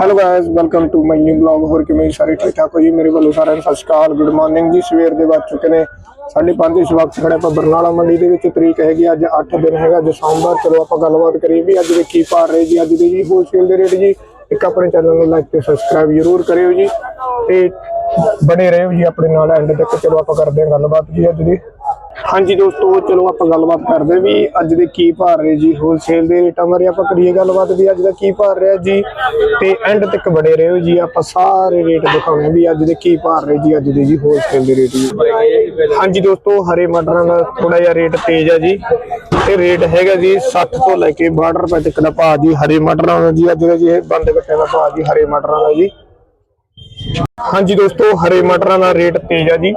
Hello guys welcome to my new blog ਹੋਰ ਕਿਵੇਂ ਸਾਰੇ ਠੀਕ ਠਾਕ ਹੋ ਜੀ ਮੇਰੇ ਵੱਲੋਂ ਸਾਰਿਆਂ ਨੂੰ ਸਤਿ ਸ਼੍ਰੀ ਅਕਾਲ। ਗੁੱਡ ਮਾਰਨਿੰਗ ਜੀ। ਸਵੇਰ ਦੇ ਵੱਜ ਚੁੱਕੇ ਨੇ। ਸਾਢੇ ਪੰਜ ਇਸ ਵਕਤ ਖੜੇ ਆਪਾਂ ਬਰਨਾਲਾ ਮੰਡੀ ਦੇ ਵਿੱਚ। ਤਰੀਕ ਹੈਗੀ ਅੱਜ 8 ਦਿਨ ਹੈਗਾ, ਅੱਜ ਸੋਮਵਾਰ। ਚਲੋ ਆਪਾਂ ਗੱਲਬਾਤ ਕਰੀਏ ਵੀ ਅੱਜ ਦੇ ਕੀ ਭਾਅ ਰਹੇ ਜੀ। ਅੱਜ ਦੇ ਜੀ ਹੋਲਸੇਲ ਦੇ ਰੇਟ ਜੀ। ਇੱਕ ਆਪਣੇ ਚੈਨਲ ਨੂੰ ਲਾਈਕ ਤੇ ਸਬਸਕ੍ਰਾਈਬ ਜ਼ਰੂਰ ਕਰਿਓ ਜੀ। ਤੇ ਬਣੇ ਰਹੋ ਜੀ ਆਪਣੇ ਨਾਲ। ਐਂਡ ਤੱਕ ਚਲੋ ਆਪਾਂ ਕਰਦੇ ਹਾਂ ਗੱਲਬਾਤ ਜੀ ਅੱਜ ਦੀ। ਹਾਂਜੀ ਦੋਸਤੋ, ਚਲੋ ਆਪਾਂ ਗੱਲਬਾਤ ਕਰਦੇ ਵੀ ਅੱਜ ਦੇ ਕੀ ਭਾਅ ਰਹੇ ਜੀ ਹੋਲਸੇਲ ਦੇ ਰੇਟਾਂ ਬਾਰੇ ਆਪਾਂ ਕਰੀਏ ਗੱਲਬਾਤ ਵੀ। ਅੱਜ ਦਾ ਕੀ ਭਾਅ ਰਿਹਾ ਜੀ? ਤੇ ਐਂਡ ਤੱਕ ਬੜੇ ਰਹੋ ਜੀ। ਆਪਾਂ ਸਾਰੇ ਰੇਟ ਦਿਖਾਉਣੇ ਵੀ ਅੱਜ ਦੇ ਕੀ ਭਾਅ ਰਹੇ ਜੀ, ਅੱਜ ਦੇ ਜੀ ਹੋਲਸੇਲ ਦੇ ਰੇਟ ਜੀ। ਹਾਂਜੀ ਦੋਸਤੋ, ਹਰੇ ਮਟਰਾਂ ਦਾ ਥੋੜਾ ਜਿਹਾ ਰੇਟ ਤੇਜ਼ ਹੈ ਜੀ। ਤੇ ਰੇਟ ਹੈਗਾ ਜੀ 60 ਤੋਂ ਲੈ ਕੇ 62 ਰੁਪਏ ਤੱਕ ਦਾ ਭਾਅ ਜੀ ਹਰੇ ਮਟਰਾਂ ਦਾ ਜੀ। ਅੱਜ ਦਾ ਜੀ ਇਹ ਬੰਦ ਕੱਟਿਆ ਦਾ ਭਾਅ ਜੀ ਹਰੇ ਮਟਰਾਂ ਦਾ ਜੀ। ਹਾਂਜੀ ਦੋਸਤੋ, ਹਰੇ ਮਟਰਾਂ ਦਾ ਰੇਟ ਤੇਜ਼ ਆ ਜੀ।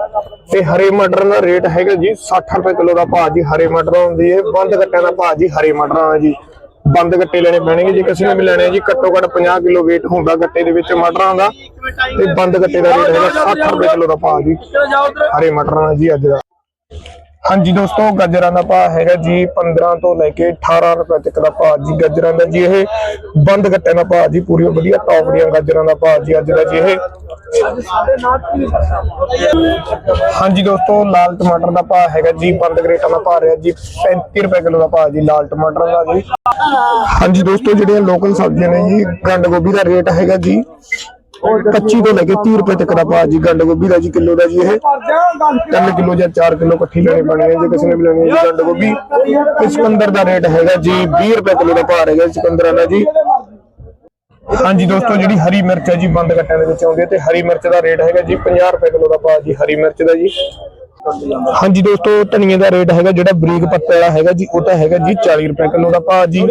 ਤੇ ਹਰੇ ਮਟਰਾਂ ਦਾ ਰੇਟ ਹੈਗਾ ਜੀ 60 ਰੁਪਏ ਕਿਲੋ ਦਾ ਭਾਅ ਜੀ, ਹਰੇ ਮਟਰ ਹੁੰਦੀ ਹੈ ਬੰਦ ਗੱਟਿਆਂ ਦਾ ਭਾਅ ਜੀ, ਹਰੇ ਮਟਰਾਂ ਦਾ ਜੀ। ਬੰਦ ਗੱਟੇ ਲੈਣੇ ਪੈਣਗੇ ਜੀ, ਕਿਸੇ ਨੇ ਵੀ ਲੈਣੇ ਜੀ। ਘੱਟੋ ਘੱਟ 50 ਕਿਲੋ weight ਹੁੰਦਾ ਗੱਟੇ ਦੇ ਵਿੱਚ ਮਟਰਾਂ ਦਾ। ਤੇ ਬੰਦ ਗੱਟੇ ਦਾ ਰੇਟ ਹੈਗਾ 60 ਰੁਪਏ ਕਿਲੋ ਦਾ ਭਾਅ ਜੀ, ਹਰੇ ਮਟਰਾਂ ਦਾ ਜੀ ਅੱਜ ਦਾ। ਹਾਂਜੀ ਦੋਸਤੋ, ਗਾਜਰਾਂ ਦਾ ਭਾਅ ਹੈਗਾ ਜੀ 15 ਤੋਂ ਲੈ ਕੇ 18 ਰੁਪਏ ਤੱਕ ਦਾ ਭਾਅ ਜੀ ਗਾਜਰਾਂ ਦਾ ਜੀ, ਇਹ ਬੰਦ ਗੱਟਿਆਂ ਦਾ ਭਾਅ ਜੀ ਪੂਰੀ ਵਧੀਆ ਟੌਪ ਦੀਆਂ ਗਾਜਰਾਂ ਦਾ ਭਾਅ ਜੀ ਅੱਜ ਦਾ ਜੀ, ਇਹ। ਹਾਂਜੀ ਦੋਸਤੋ, ਲਾਲ ਟਮਾਟਰ ਦਾ ਭਾਅ ਹੈਗਾ ਜੀ, ਬੰਦ ਗਰੇਟਾਂ ਦਾ ਭਾਅ ਰਿਹਾ ਜੀ 35 ਰੁਪਏ ਕਿਲੋ ਦਾ ਭਾਅ ਜੀ, ਲਾਲ ਟਮਾਟਰ ਦਾ ਜੀ। ਹਾਂਜੀ ਦੋਸਤੋ, ਜਿਹੜੀਆਂ ਲੋਕਲ ਸਬਜ਼ੀਆਂ ਨੇ ਜੀ, ਗੰਡ ਗੋਭੀ ਦਾ ਰੇਟ ਹੈਗਾ ਜੀ 25 ਤੋਂ ਲੈ ਕੇ 30 ਰੁਪਏ ਤੱਕ ਦਾ ਭਾਅ ਜੀ ਗੰਡ ਗੋਭੀ ਦਾ ਜੀ ਕਿਲੋ ਦਾ ਜੀ ਇਹ। 3 ਕਿਲੋ ਜਾਂ 4 ਕਿਲੋ ਇਕੱਠੀ ਲੈਣੀ ਪੈਣੀ ਜੇ ਕਿਸੇ ਨੇ ਵੀ ਲੈਣੀ ਹੈ ਜੀ ਗੰਡ ਗੋਭੀ। ਤੇ ਚੁਕੰਦਰ ਦਾ ਰੇਟ ਹੈਗਾ ਜੀ 20 ਰੁਪਏ ਕਿਲੋ ਦਾ ਭਾਅ ਹੈਗਾ ਚੁਕੰਦਰਾਂ ਦਾ ਜੀ। ਹਾਂਜੀ ਦੋਸਤੋ ਜਿਹੜੀ ਹਰੀ ਮਿਰਚ ਹੈ ਜੀ ਬੰਦ ਕੱਟਿਆਂ ਦੇ ਵਿੱਚ ਆਉਂਦੀ ਹੈ ਤੇ ਹਰੀ ਮਿਰਚ ਦਾ ਰੇਟ ਹੈਗਾ ਜੀ 50 ਰੁਪਏ ਕਿਲੋ ਦਾ ਭਾਅ ਜੀ ਹਰੀ ਮਿਰਚ ਦਾ ਜੀ। ਹਾਂਜੀ ਦੋਸਤੋ ਧਨੀਏ ਦਾ ਰੇਟ ਹੈਗਾ ਜਿਹੜਾ ਬਰੀਕ ਪੱਤੇ ਵਾਲਾ ਹੈਗਾ ਜੀ ਉਹ ਤਾਂ ਹੈਗਾ ਜੀ 40 ਰੁਪਏ ਕਿਲੋ ਦਾ ਭਾਅ ਜੀ।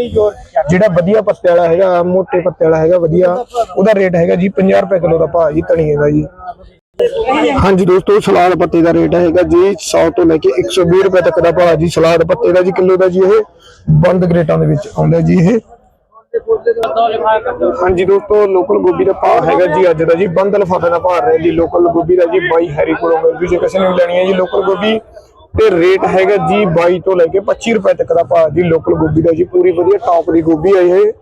ਜਿਹੜਾ ਵਧੀਆ ਪੱਤੇ ਵਾਲਾ ਹੈਗਾ ਮੋٹے ਪੱਤੇ ਵਾਲਾ ਹੈਗਾ ਵਧੀਆ ਉਹਦਾ ਰੇਟ ਹੈਗਾ ਜੀ 50 ਰੁਪਏ ਕਿਲੋ ਦਾ ਭਾਅ ਜੀ ਧਨੀਏ ਦਾ ਜੀ। ਹਾਂਜੀ ਦੋਸਤੋ ਸਲਾਦ ਪੱਤੇ ਦਾ ਰੇਟ ਹੈਗਾ ਜੀ 100 ਤੋਂ ਲੈ ਕੇ 120 ਰੁਪਏ ਤੱਕ ਦਾ ਭਾਅ ਜੀ ਸਲਾਦ ਪੱਤੇ ਦਾ ਜੀ ਕਿਲੋ ਦਾ ਜੀ ਇਹ। ਬੰਦ ਗ੍ਰੇਟਾਂ ਦੇ ਵਿੱਚ ਆਉਂਦਾ ਜੀ ਇਹ। ਹਾਂਜੀ ਦੋਸਤੋ ਲੋਕਲ ਗੋਭੀ ਦਾ ਭਾਅ ਹੈਗਾ ਜੀ ਅੱਜ ਦਾ ਜੀ, ਬੰਦ ਲਫਾਫੇ ਦਾ ਭਾਅ ਰਿਹਾ ਜੀ ਲੋਕਲ ਗੋਭੀ ਦਾ ਜੀ 22 ਹੈਰੀ ਕੋਲੋਂ ਮਿਲ ਜੂ ਜੇ ਕਿਸੇ ਨੇ ਲੈਣੀ ਹੈ ਜੀ ਲੋਕਲ ਗੋਭੀ। ਤੇ ਰੇਟ ਹੈਗਾ ਜੀ 22 ਤੋਂ ਲੈ ਕੇ 25 ਰੁਪਏ ਤੱਕ ਦਾ ਭਾਅ ਜੀ ਲੋਕਲ ਗੋਭੀ ਦਾ ਜੀ, ਪੂਰੀ ਵਧੀਆ ਟੌਪ ਦੀ ਗੋਭੀ ਹੈ ਇਹ।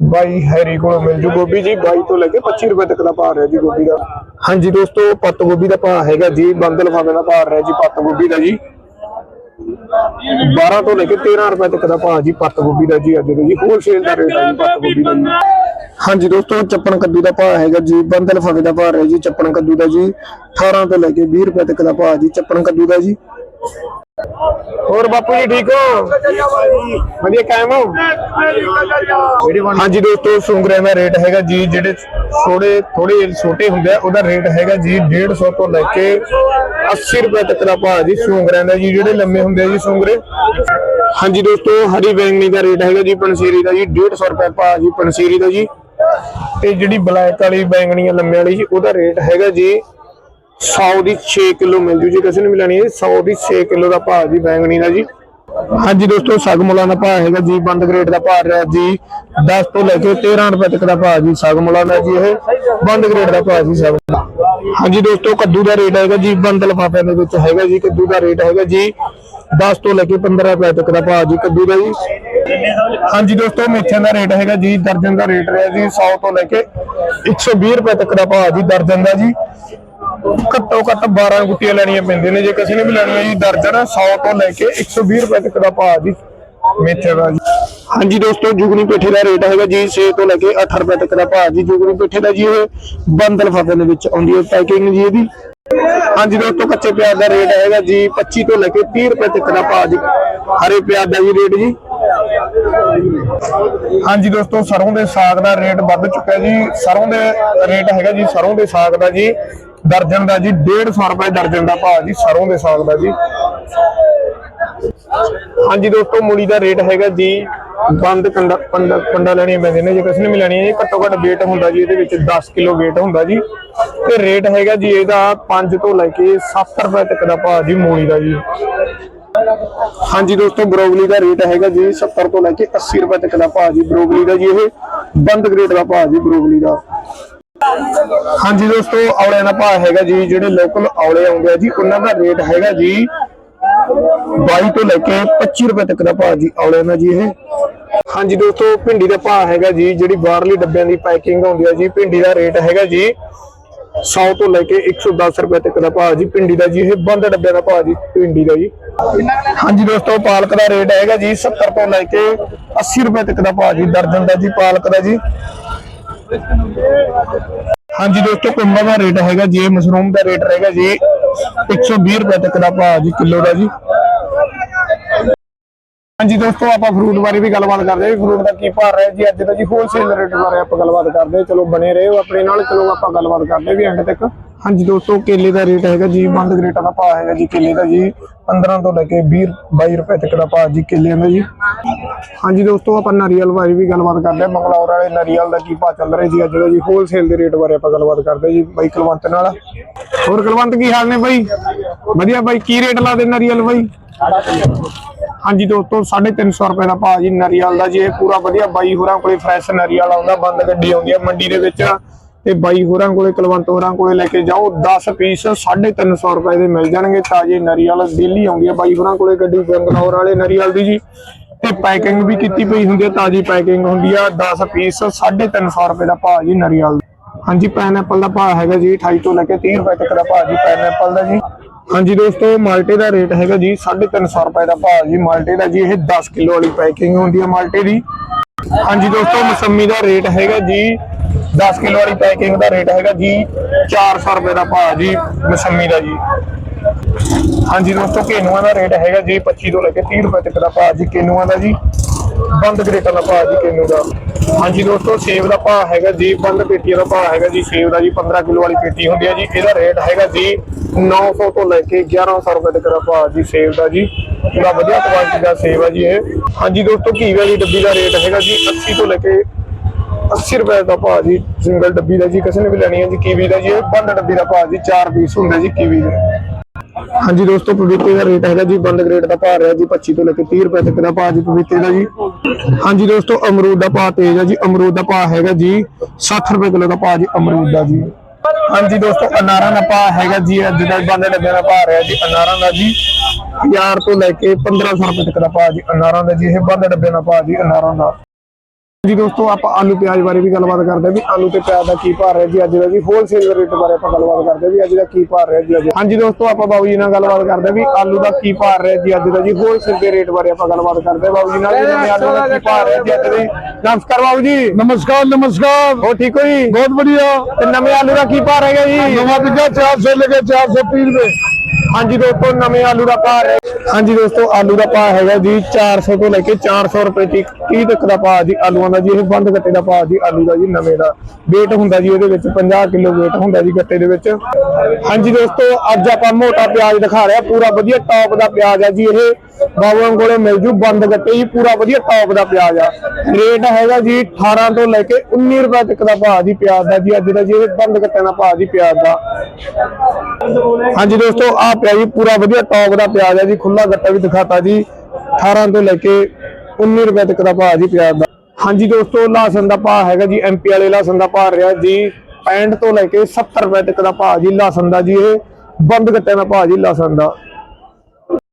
22 ਹੈਰੀ ਕੋਲੋਂ ਮਿਲ ਜੂ ਗੋਭੀ ਜੀ 22 ਤੋਂ ਲੈ ਕੇ 25 ਰੁਪਏ ਤੱਕ ਦਾ ਭਾਅ ਰਿਹਾ ਜੀ ਗੋਭੀ ਦਾ। ਹਾਂਜੀ ਦੋਸਤੋ, ਪੱਤ ਗੋਭੀ ਦਾ ਭਾਅ ਹੈਗਾ ਜੀ, ਬੰਦ ਲਫਾਫੇ ਦਾ ਭਾਅ ਰਿਹਾ ਜੀ ਪੱਤ ਗੋਭੀ ਦਾ ਜੀ। 12 ਤੋਂ ਲੈ ਕੇ 13 ਰੁਪਏ ਤੱਕ ਦਾ ਭਾਅ ਜੀ, ਪੱਤ ਗੋਭੀ ਦਾ ਜੀ ਅੱਜ ਦੇ ਜੀ ਹੋਲਸੇਲ ਦਾ ਰੇਟ ਹੈ ਜੀ, ਪੱਤ ਗੋਭੀ ਦਾ ਜੀ। ਹਾਂਜੀ ਦੋਸਤੋ, ਚੱਪਣ ਕੱਦੂ ਦਾ ਭਾਅ ਹੈਗਾ ਜੀ ਬੰਦਲ ਫਗੇ ਦਾ ਭਾਅ ਹੈ ਜੀ, ਚੱਪਣ ਕੱਦੂ ਦਾ ਜੀ 18 ਤੋਂ ਲੈ ਕੇ 20 ਰੁਪਏ ਤੱਕ ਦਾ ਭਾਅ ਜੀ, ਚੱਪਣ ਕੱਦੂ ਦਾ ਜੀ। ਹੋਰ ਬਾਪੂ ਜੀ ਠੀਕ ਹੋ? ਵਧੀਆ, ਕਾਇਮ ਹੋ? ਹਾਂਜੀ ਦੋਸਤੋ ਸੁੰਗਰੇ ਦਾ ਰੇਟ ਹੈਗਾ ਜੀ, ਜਿਹੜੇ ਥੋੜੇ ਥੋੜੇ ਛੋਟੇ ਹੁੰਦੇ ਆ, ਉਹਦਾ ਰੇਟ ਹੈਗਾ ਜੀ 150 ਤੋਂ ਲੈ ਕੇ 80 ਰੁਪਏ ਤੱਕ ਦਾ ਭਾਅ ਜੀ ਸੁੰਗਰਿਆਂ ਦਾ ਜੀ, ਜਿਹੜੇ ਲੰਮੇ ਹੁੰਦੇ ਆ ਜੀ ਸੁੰਗਰੇ। ਹਾਂਜੀ ਦੋਸਤੋ, ਹਰੀ ਬੈਂਗਣੀ ਦਾ ਰੇਟ ਹੈਗਾ ਜੀ ਪਨਸੀਰੀ ਦਾ ਜੀ 150 ਰੁਪਏ ਭਾਅ ਜੀ ਪਨਸੀਰੀ ਦਾ ਜੀ। ਤੇ ਜਿਹੜੀ ਬਲੈਕ ਵਾਲੀ ਬੈਂਗਣੀ ਆ ਲੰਮੇ ਵਾਲੀ ਜੀ, ਉਹਦਾ ਰੇਟ ਹੈਗਾ ਜੀ 100 ਦੀ 6 ਕਿਲੋ ਮਿਲ ਜੂ ਜੀ, ਕਿਸੇ ਨੇ ਵੀ ਹੈ 100 ਦੀ 6 ਕਿਲੋ ਦਾ ਭਾਅ ਜੀ, ਬੈਂਗਣੀ ਦਾ ਜੀ। ਹਾਂਜੀ ਦੋਸਤੋ ਸਗਮੁਲਾਂ ਦਾ ਭਾਅ ਹੈਗਾ ਜੀ, ਬੰਦ ਗ੍ਰੇਡ ਦਾ ਭਾਅ ਰਿਹਾ ਜੀ। 10 ਤੋਂ ਲੈ ਕੇ 13 ਰੁਪਏ ਤੱਕ ਦਾ ਭਾਅ ਜੀ ਸਗਮੁਲਾਂ ਦਾ ਜੀ ਇਹ। ਬੰਦ ਗ੍ਰੇਡ ਦਾ ਭਾਅ ਜੀ ਸਗਮੁਲਾ ਹਾਂਜੀ ਦੋਸਤੋ, ਕੱਦੂ ਦਾ ਰੇਟ ਹੈਗਾ ਜੀ, ਬੰਦ ਲਫਾਫਿਆਂ ਦੇ ਵਿੱਚ ਹੈਗਾ ਜੀ, ਕੱਦੂ ਦਾ ਰੇਟ ਹੈਗਾ ਜੀ 10 ਤੋਂ ਲੈ ਕੇ 15 ਰੁਪਏ ਤੱਕ ਦਾ ਭਾਅ ਜੀ, ਕੱਦੂ ਦਾ ਜੀ। ਹਾਂਜੀ ਦੋਸਤੋ, ਮੇਥਿਆਂ ਦਾ ਰੇਟ ਹੈਗਾ ਜੀ, ਦਰਜਨ ਦਾ ਰੇਟ ਰਿਹਾ ਜੀ 100 ਤੋਂ ਲੈ ਕੇ 120 ਰੁਪਏ ਤੱਕ ਦਾ ਭਾਅ ਜੀ, ਦਰਜਨ ਦਾ ਜੀ। ਘੱਟੋ ਘੱਟ 12 ਗੁੱਟੀਆਂ ਲੈਣੀਆਂ ਪੈਂਦੀਆਂ ਨੇ। ਜੇ ਕਿਸੇ ਨੇ ਵੀ ਲੈਣੀ ਹੈ ਜੀ ਦਰਜਨ 100 ਤੋਂ ਲੈ ਕੇ 120 ਰੁਪਏ ਤੱਕ ਦਾ ਭਾਅ ਜੀ ਮੇਥੇ ਦਾ ਜੀ। ਹਾਂਜੀ ਦੋਸਤੋ ਜੁਗਨੀ ਪੇਠੇ ਦਾ ਰੇਟ ਹੈਗਾ ਜੀ 6 ਤੋਂ ਲੈ ਕੇ 8 ਰੁਪਏ ਤੱਕ ਦਾ ਭਾਅ ਜੀ। ਜੁਗਨੀ ਪੇਠੇ ਦਾ ਜੀ ਇਹ ਬੰਦ ਲਿਫਾਫੇ ਦੇ ਵਿੱਚ ਆਉਂਦੀ ਹੈ ਪੈਕਿੰਗ ਜੀ ਇਹਦੀ। ਹਾਂਜੀ ਦੋਸਤੋ ਕੱਚੇ ਪਿਆਜ਼ ਦਾ ਰੇਟ ਹੈਗਾ ਜੀ 25 ਤੋਂ ਲੈ ਕੇ 30 ਰੁਪਏ ਤੱਕ ਦਾ ਭਾਅ ਜੀ। ਹਰੇ ਪਿਆਜ਼ ਦਾ ਜੀ ਰੇਟ ਜੀ। ਹਾਂਜੀ ਦੋਸਤੋ ਸਰੋਂ ਦੇ ਸਾਗ ਦਾ ਰੇਟ ਵੱਧ ਚੁੱਕਾ ਜੀ। ਸਰੋਂ ਦੇ ਰੇਟ ਹੈਗਾ ਜੀ ਸਰੋਂ ਦੇ ਸਾਗ ਦਾ ਜੀ ਦਰਜਨ ਦਾ ਜੀ 150 ਰੁਪਏ ਦਰਜਨ ਦਾ ਭਾਅ ਜੀ, ਸਰੋਂ ਦੇ ਸਾਗ ਦਾ ਜੀ। ਹਾਂਜੀ ਦੋਸਤੋ, ਮੂਲੀ ਦਾ ਰੇਟ ਹੈਗਾ ਜੀ, ਬੰਦ ਕੰਡਾ ਪੰਡਾ ਪੰਡਾ ਲੈਣੀਆਂ ਨੇ, ਜੇ ਕਿਸੇ ਨੇ ਵੀ ਲੈਣੀ ਹੈ ਘੱਟੋ ਘੱਟ weight ਹੁੰਦਾ ਜੀ, ਇਹਦੇ ਵਿੱਚ 10 ਕਿਲੋ weight ਹੁੰਦਾ ਜੀ। ਤੇ ਰੇਟ ਹੈਗਾ ਜੀ, ਇਹਦਾ 5 ਤੋਂ ਲੈ ਕੇ 7 ਰੁਪਏ ਤੱਕ ਦਾ ਭਾਅ ਜੀ, ਮੂਲੀ ਦਾ ਜੀ। ਹਾਂਜੀ ਦੋਸਤੋ ਬਰੋਗਲੀ ਦਾ ਰੇਟ ਹੈਗਾ ਜੀ 70 ਤੋਂ ਲੈ ਕੇ 80 ਰੁਪਏ ਤੱਕ ਦਾ ਭਾਅ ਜੀ ਬਰੋਗਲੀ ਦਾ ਜੀ ਇਹ, ਬੰਦ ਗ੍ਰੇਡ ਦਾ ਭਾਅ ਜੀ ਬਰੋਗਲੀ ਦਾ। ਹਾਂਜੀ ਦੋਸਤੋ ਔਲਿਆਂ ਦਾ ਭਾਅ ਹੈਗਾ ਜੀ, ਜਿਹੜੇ ਲੋਕਲ ਔਲੇ ਆਉਂਦੇ ਆ ਜੀ, ਉਹਨਾਂ ਦਾ ਰੇਟ ਹੈਗਾ ਜੀ 22 ਤੋਂ ਲੈ ਕੇ 25 ਰੁਪਏ ਤੱਕ ਦਾ ਭਾਅ ਜੀ ਔਲਿਆਂ ਦਾ ਜੀ ਇਹ। ਹਾਂਜੀ ਦੋਸਤੋ, ਭਿੰਡੀ ਦਾ ਭਾਅ ਹੈਗਾ ਜੀ, ਜਿਹੜੀ ਬਾਹਰਲੀ ਡੱਬਿਆਂ ਦੀ ਪੈਕਿੰਗ ਹੁੰਦੀ ਹੈ ਜੀ, ਭਿੰਡੀ ਦਾ ਰੇਟ ਹੈਗਾ ਜੀ 100 ਤੋਂ ਲੈ ਕੇ 110 ਰੁਪਏ ਤੱਕ ਦਾ ਭਾਅ ਜੀ, ਭਿੰਡੀ ਦਾ ਜੀ ਇਹ ਬੰਦ ਡੱਬਿਆਂ ਦਾ ਭਾਅ ਜੀ, ਭਿੰਡੀ ਦਾ ਜੀ। ਹਾਂਜੀ ਦੋਸਤੋ, ਪਾਲਕ ਦਾ ਰੇਟ ਹੈਗਾ ਜੀ 70 ਤੋਂ ਲੈ ਕੇ 80 ਰੁਪਏ ਤੱਕ ਦਾ ਭਾਅ ਜੀ, ਦਰਜਨ ਦਾ ਜੀ, ਪਾਲਕ ਦਾ ਜੀ। ਹਾਂਜੀ ਦੋਸਤੋ ਕੁੰਬਾ ਦਾ ਰੇਟ ਹੈਗਾ ਜੀ ਮਸ਼ਰੂਮ ਦਾ ਰੇਟ ਰਹੇਗਾ ਜੀ 120 ਰੁਪਏ ਤੱਕ ਦਾ ਭਾਅ ਜੀ, ਕਿਲੋ ਦਾ ਜੀ। ਹਾਂਜੀ ਦੋਸਤੋ, ਆਪਾਂ ਫਰੂਟ ਬਾਰੇ ਵੀ ਗੱਲਬਾਤ ਕਰਦੇ ਹਾਂ ਫਰੂਟ ਦਾ ਕੀ ਭਾਅ ਰਿਹਾ ਜੀ, ਅੱਜ ਦਾ ਜੀ ਹੋਲਸੇਲ ਰੇਟ ਬਾਰੇ ਆਪਾਂ ਗੱਲਬਾਤ ਕਰਦੇ ਹਾਂ। ਚਲੋ ਬਣੇ ਰਹੋ ਆਪਣੇ ਨਾਲ, ਚਲੋ ਆਪਾਂ ਗੱਲਬਾਤ ਕਰਦੇ ਵੀ ਐਂਡ ਤੱਕ। ਹਾਂਜੀ ਦੋਸਤੋ, ਕੇਲੇ ਦਾ ਰੇਟ ਹੈਗਾ ਜੀ ਬੰਦ ਗ੍ਰੇਟਾਂ ਦਾ ਭਾਅ ਹੈਗਾ ਜੀ ਕੇਲੇ ਦਾ ਜੀ 15 ਤੋਂ ਲੈ ਕੇ 20 22 ਰੁਪਏ ਤੱਕ ਦਾ ਭਾਅ ਜੀ ਕੇਲਿਆਂ ਦਾ ਜੀ। ਹਾਂਜੀ ਦੋਸਤੋ, ਆਪਾਂ ਨਾਰੀਅਲ ਬਾਰੇ ਵੀ ਗੱਲਬਾਤ ਕਰਦੇ ਹਾਂ ਮੰਗਲੌਰ ਵਾਲੇ ਨਾਰੀਅਲ ਦਾ ਕੀ ਭਾਅ ਚੱਲ ਰਿਹਾ ਜੀ ਅੱਜ ਦਾ ਜੀ ਹੋਲਸੇਲ ਦੇ ਰੇਟ ਬਾਰੇ ਆਪਾਂ ਗੱਲਬਾਤ ਕਰਦੇ ਜੀ, ਬਾਈ ਕੁਲਵੰਤ ਨਾਲ। ਹੋਰ ਕੁਲਵੰਤ, ਕੀ ਹਾਲ ਨੇ ਬਾਈ? ਵਧੀਆ ਬਾਈ, ਕੀ ਰੇਟ ਲਾ ਦੇ ਨਾਰੀਅਲ ਬਾਈ? ਹਾਂਜੀ ਦੋਸਤੋ 350 ਰੁਪਏ ਦਾ ਭਾਅ ਜੀ ਨਰੀਅਲ ਦਾ ਜੀ, ਇਹ ਪੂਰਾ ਵਧੀਆ ਬਾਈ ਹੋਰਾਂ ਕੋਲੇ ਫਰੈਸ਼ ਨਰੀਅਲ ਆਉਂਦਾ, ਬੰਦ ਗੱਡੀ ਆਉਂਦੀ ਹੈ ਮੰਡੀ ਦੇ ਵਿੱਚ। ਤੇ ਬਾਈ ਹੋਰਾਂ ਕੋਲੇ, ਕੁਲਵੰਤ ਹੋਰਾਂ ਕੋਲੇ ਲੈ ਕੇ ਜਾਓ। 10 ਪੀਸ 350 ਰੁਪਏ ਦੇ ਮਿਲ ਜਾਣਗੇ। ਤਾਜ਼ੇ ਨਰੀਅਲ ਡੇਲੀ ਆਉਂਦੀ ਹੈ ਬਾਈ ਹੋਰਾਂ ਕੋਲੇ ਗੱਡੀ ਬੰਗਲੌਰ ਵਾਲੇ ਨਰੀਅਲ ਦੀ ਜੀ। ਤੇ ਪੈਕਿੰਗ ਵੀ ਕੀਤੀ ਪਈ ਹੁੰਦੀ ਹੈ ਤਾਜ਼ੀ ਪੈਕਿੰਗ ਹੁੰਦੀ ਆ। 10 ਪੀਸ 350 ਰੁਪਏ ਦਾ ਭਾਅ ਜੀ ਨਰੀਅਲ ਹਾਂਜੀ ਪਾਈਨਐਪਲ ਦਾ ਭਾਅ ਹੈਗਾ ਜੀ 28 ਤੋਂ ਲੈ ਕੇ 30 ਰੁਪਏ ਤੱਕ ਦਾ ਭਾਅ ਜੀ ਪਾਈਨਐਪਲ ਦਾ ਜੀ। ਹਾਂਜੀ ਦੋਸਤੋ, ਮਾਲਟੇ ਦਾ ਰੇਟ ਹੈਗਾ ਜੀ 350 ਰੁਪਏ ਦਾ ਭਾਅ ਜੀ, ਮਾਲਟੇ ਦਾ ਜੀ। ਇਹ 10 ਕਿਲੋ ਵਾਲੀ ਪੈਕਿੰਗ ਹੁੰਦੀ ਹੈ ਮਾਲਟੇ ਦੀ। ਹਾਂਜੀ ਦੋਸਤੋ, ਮਸੰਮੀ ਦਾ ਰੇਟ ਹੈਗਾ ਜੀ 10 ਕਿਲੋ ਵਾਲੀ ਪੈਕਿੰਗ ਦਾ ਰੇਟ ਹੈਗਾ ਜੀ 400 ਰੁਪਏ ਦਾ ਭਾਅ ਜੀ, ਮਸੰਮੀ ਦਾ ਜੀ। ਹਾਂਜੀ ਦੋਸਤੋ, ਕੇਨੂਆਂ ਦਾ ਰੇਟ ਹੈਗਾ ਜੀ 25 ਤੋਂ ਲੈ ਕੇ 30 ਰੁਪਏ ਤੱਕ ਦਾ ਭਾਅ ਜੀ, ਕੇਨੂਆਂ ਦਾ ਜੀ। ਬੰਦ ਗ੍ਰੇਟਾਂ ਦਾ ਭਾਅ ਜੀ, ਕੇਨੂ ਦਾ। ਹਾਂਜੀ ਦੋਸਤੋ, ਸੇਬ ਦਾ ਭਾਅ ਹੈਗਾ ਜੀ, ਬੰਦ ਪੇਟੀਆਂ ਦਾ ਭਾਅ ਹੈਗਾ ਜੀ, ਸੇਬ ਦਾ ਜੀ 15 ਕਿਲੋ ਵਾਲੀ ਪੇਟੀ ਹੁੰਦੀ ਹੈ ਜੀ, ਇਹਦਾ ਰੇਟ ਹੈਗਾ ਜੀ 900 ਤੋਂ ਲੈ ਕੇ 1100 ਰੁਪਏ ਤੱਕ ਦਾ ਭਾਅ ਜੀ, ਸੇਬ ਦਾ ਜੀ। ਪੂਰਾ ਵਧੀਆ ਕੁਆਲਿਟੀ ਦਾ ਸੇਬ ਹੈ ਜੀ ਇਹ। ਹਾਂਜੀ ਦੋਸਤੋ ਕੀਵੇ ਵਾਲੀ ਡੱਬੀ ਦਾ ਰੇਟ ਹੈਗਾ ਜੀ 80 ਤੋਂ ਲੈ ਕੇ 80 ਰੁਪਏ ਦਾ ਭਾਅ ਜੀ ਸਿੰਗਲ ਡੱਬੀ ਦਾ ਜੀ ਕਿਸੇ ਨੇ ਵੀ ਲੈਣੀ ਹੈ ਜੀ ਕੀਵੀ ਦਾ ਜੀ ਇਹ ਬੰਦ ਡੱਬੀ ਦਾ ਭਾਅ ਜੀ 4 ਪੀਸ ਹੁੰਦੇ ਜੀ ਕੀਵੀ ਦੇ ਹਾਂਜੀ ਦੋਸਤੋ ਪਪੀਤੇ ਦਾ ਰੇਟ ਹੈਗਾ ਜੀ ਬੰਦ ਗ੍ਰੇਡ ਦਾ ਭਾਅ ਰਿਹਾ ਜੀ 25 ਤੋਂ ਲੈ ਕੇ 30 ਰੁਪਏ ਤੱਕ ਦਾ ਭਾਅ ਜੀ ਪਪੀਤੇ ਦਾ ਜੀ ਹਾਂਜੀ ਦੋਸਤੋ ਅਮਰੂਦ ਦਾ ਭਾਅ ਤੇਜ਼ ਹੈ ਜੀ ਅਮਰੂਦ ਦਾ ਭਾਅ ਹੈਗਾ ਜੀ 60 ਰੁਪਏ ਕਿਲੋ ਦਾ ਭਾਅ ਜੀ ਅਮਰੂਦ ਦਾ ਜੀ ਹਾਂਜੀ ਦੋਸਤੋ ਅਨਾਰਾਂ ਦਾ ਭਾਅ ਹੈਗਾ ਜੀ ਅੱਜ ਦਾ ਬੰਦ ਡੱਬੇ ਦਾ ਭਾਅ ਰਿਹਾ ਜੀ ਅਨਾਰਾਂ ਦਾ ਜੀ 1000 ਤੋਂ ਲੈ ਕੇ 1500 ਰੁਪਏ ਤੱਕ ਦਾ ਭਾਅ ਜੀ ਅਨਾਰਾਂ ਦਾ ਜੀ ਇਹ ਬੰਦ ਡੱਬੇ ਦਾ ਭਾਅ ਜੀ ਅਨਾਰਾਂ ਦਾ ਜੀ ਦੋਸਤੋ ਆਪਾਂ ਆਲੂ ਪਿਆਜ਼ ਬਾਰੇ ਵੀ ਗੱਲਬਾਤ ਕਰਦੇ ਵੀ ਆਲੂ ਤੇ ਪਿਆਜ਼ ਦਾ ਕੀ ਭਾਅ ਰਿਹਾ ਜੀ ਅੱਜ ਦਾ ਜੀ ਹੋਲਸੇਲ ਰੇਟ ਬਾਰੇ ਆਪਾਂ ਗੱਲਬਾਤ ਕਰਦੇ ਵੀ ਅੱਜ ਦਾ ਕੀ ਭਾਅ ਰਿਹਾ ਜੀ ਹਾਂਜੀ ਦੋਸਤੋ ਆਪਾਂ ਬਾਬੂ ਜੀ ਨਾਲ ਗੱਲਬਾਤ ਕਰਦੇ ਵੀ ਆਲੂ ਦਾ ਕੀ ਭਾਅ ਰਿਹਾ ਜੀ ਅੱਜ ਦਾ ਜੀ ਹੋਲਸੇਲ ਦੇ ਰੇਟ ਬਾਰੇ ਆਪਾਂ ਗੱਲਬਾਤ ਕਰਦੇ ਬਾਬੂ ਜੀ ਨਾਲ ਜੀ ਆਲੂ ਦਾ ਕੀ ਭਾਅ ਰਿਹਾ ਜੀ ਅੱਜ ਦੇ। ਨਮਸਕਾਰ ਬਾਬੂ ਜੀ। ਨਮਸਕਾਰ ਨਮਸਕਾਰ। ਹੋ ਠੀਕ ਹੋ ਜੀ? ਬਹੁਤ ਵਧੀਆ। ਤੇ ਨਵੇਂ ਆਲੂ ਦਾ ਕੀ ਭਾਅ ਰਹੇਗਾ ਜੀ? ਨਵਾਂ ਬਿੱਗਾ 400 ਲਗੇ 420 ਰੁਪਏ। ਹਾਂਜੀ ਦੋਸਤੋ ਨਵੇਂ ਆਲੂ ਦਾ ਭਾਰ ਰਿਹਾ ਹਾਂਜੀ ਦੋਸਤੋ, ਆਲੂ ਦਾ ਭਾਅ ਹੈਗਾ ਜੀ 400 ਤੋਂ ਲੈ ਕੇ 400 ਰੁਪਏ ਤੱਕ 30 ਤੱਕ ਦਾ ਭਾਅ ਜੀ ਆਲੂਆਂ ਦਾ ਜੀ, ਇਹ ਬੰਦ ਗੱਟੇ ਦਾ ਭਾਅ ਜੀ, ਆਲੂ ਦਾ ਜੀ, ਨਵੇਂ ਦਾ। weight ਹੁੰਦਾ ਜੀ ਇਹਦੇ ਵਿੱਚ 50 ਕਿਲੋ weight ਹੁੰਦਾ ਜੀ ਗੱਟੇ ਦੇ ਵਿੱਚ। ਹਾਂਜੀ ਦੋਸਤੋ, ਅੱਜ ਆਪਾਂ ਮੋਟਾ ਪਿਆਜ਼ ਦਿਖਾ ਰਿਹਾ ਪੂਰਾ ਵਧੀਆ ਟੌਪ ਦਾ ਪਿਆਜ਼ ਹੈ ਜੀ ਇਹ। ਬਾਬੂਆਂ ਕੋਲੇ ਮਿਲ ਜੂ, ਬੰਦ ਗੱਟੇ ਜੀ, ਪੂਰਾ ਵਧੀਆ ਟੌਪ ਦਾ ਪਿਆਜ਼ ਆ। ਰੇਟ ਹੈਗਾ ਜੀ 18 ਤੋਂ ਲੈ ਕੇ 19 ਰੁਪਏ ਤੱਕ ਦਾ ਭਾਅ ਜੀ ਪਿਆਜ਼ ਦਾ ਜੀ, ਅੱਜ ਦਾ ਜੀ ਇਹ ਬੰਦ ਗੱਟਿਆਂ ਦਾ ਭਾਅ ਜੀ ਪਿਆਜ਼ ਦਾ। ਹਾਂਜੀ ਦੋਸਤੋ ਆ ਪਿਆ ਜੀ, ਪੂਰਾ ਵਧੀਆ ਟੌਪ ਦਾ ਪਿਆਜ਼ ਹੈ ਜੀ ਖੁੱਲਾ ਗੱਟਾ ਵੀ ਦਿਖਾਤਾ ਜੀ 18 ਤੋਂ ਲੈ ਕੇ 19 ਰੁਪਏ ਤੱਕ ਦਾ ਭਾਅ ਜੀ ਪਿਆਜ਼ ਦਾ। ਹਾਂਜੀ ਦੋਸਤੋ ਲਾਸਨ ਦਾ ਭਾਅ ਹੈਗਾ ਜੀ ਐਮਪੀ ਵਾਲੇ ਲਾਸਨ ਦਾ ਭਾਅ ਰਿਹਾ ਜੀ 65 ਤੋਂ ਲੈ ਕੇ 70 ਰੁਪਏ ਤੱਕ ਦਾ ਭਾਅ ਜੀ ਲਾਸਨ ਦਾ ਜੀ ਇਹ, ਬੰਦ ਗੱਟਿਆਂ ਦਾ ਭਾਅ ਜੀ ਲਾਸਨ ਦਾ।